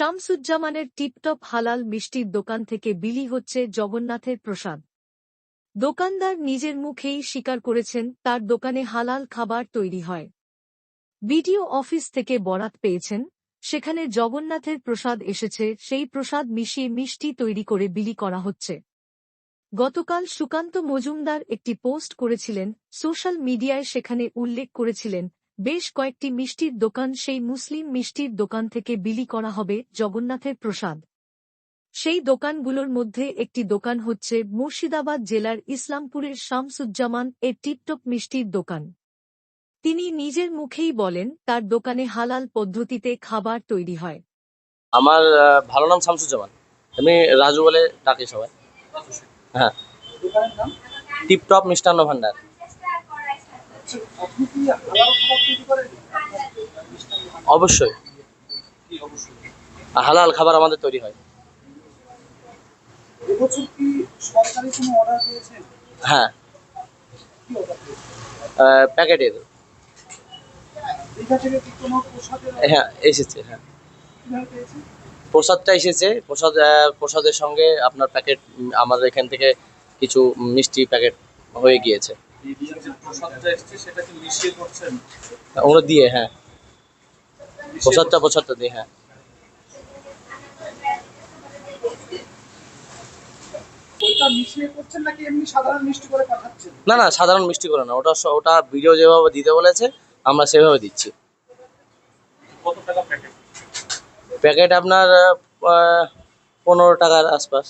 শামসুজ্জামানের tiptop হালাল মিষ্টির দোকান থেকে বিলি হচ্ছে জগন্নাথের প্রসাদ। দোকানদার নিজের মুখেই স্বীকার করেছেন, তার দোকানে হালাল খাবার তৈরি হয়। বিডিও অফিস থেকে বরাত পেয়েছেন, সেখানে জগন্নাথের প্রসাদ এসেছে, সেই প্রসাদ মিশিয়ে মিষ্টি তৈরি করে বিলি করা হচ্ছে। গতকাল সুকান্ত মজুমদার একটি পোস্ট করেছিলেন, সোশ্যাল মিডিয়ায় সেখানে উল্লেখ করেছিলেন বেশ কয়েকটি মিষ্টির দোকান সেই মুসলিম মিষ্টির দোকান থেকে বিলি করা হবে জগন্নাথের প্রসাদ। সেই দোকানগুলোর মধ্যে একটি দোকান হচ্ছে মুর্শিদাবাদ জেলার ইসলামপুরের শামসুজ্জামান এর টিপটপ মিষ্টির দোকান। তিনি নিজের মুখেই বলেন তার দোকানে হালাল পদ্ধতিতে খাবার তৈরি হয়। আমার ভালো নাম শামসুজ্জামান। আমি রাজু বলে ডাকি সবাই। হ্যাঁ। টিপটপ মিষ্টান্ন ভান্ডার আপনি কি হালাল খাবার তৈরি করেন অবশ্যই। হালাল খাবার আমাদের তৈরি হয়। হ্যাঁ। প্যাকেটের। হ্যাঁ এসেছে হ্যাঁ। প্রসাদটা এসেছে। প্রসাদ প্রসাদের সঙ্গে আপনার প্যাকেট আমাদের এখান থেকে কিছু মিষ্টি প্যাকেট হয়ে গিয়েছে। ওগুলো দিয়ে হ্যাঁ প্রসাদটা প্রসাদটা দিয়ে হ্যাঁ ওইটা মিশিয়ে করছেন নাকি এমনি সাধারণ মিষ্টি করে হ্যাঁ না না সাধারণ মিষ্টি করে না। ওটা স- ওটা ভিডিও যেভাবে দিতে বলেছে আমরা সেভাবে দিচ্ছি। প্যাকেট প্যাকেট আপনার পনেরো টাকার আশপাশ।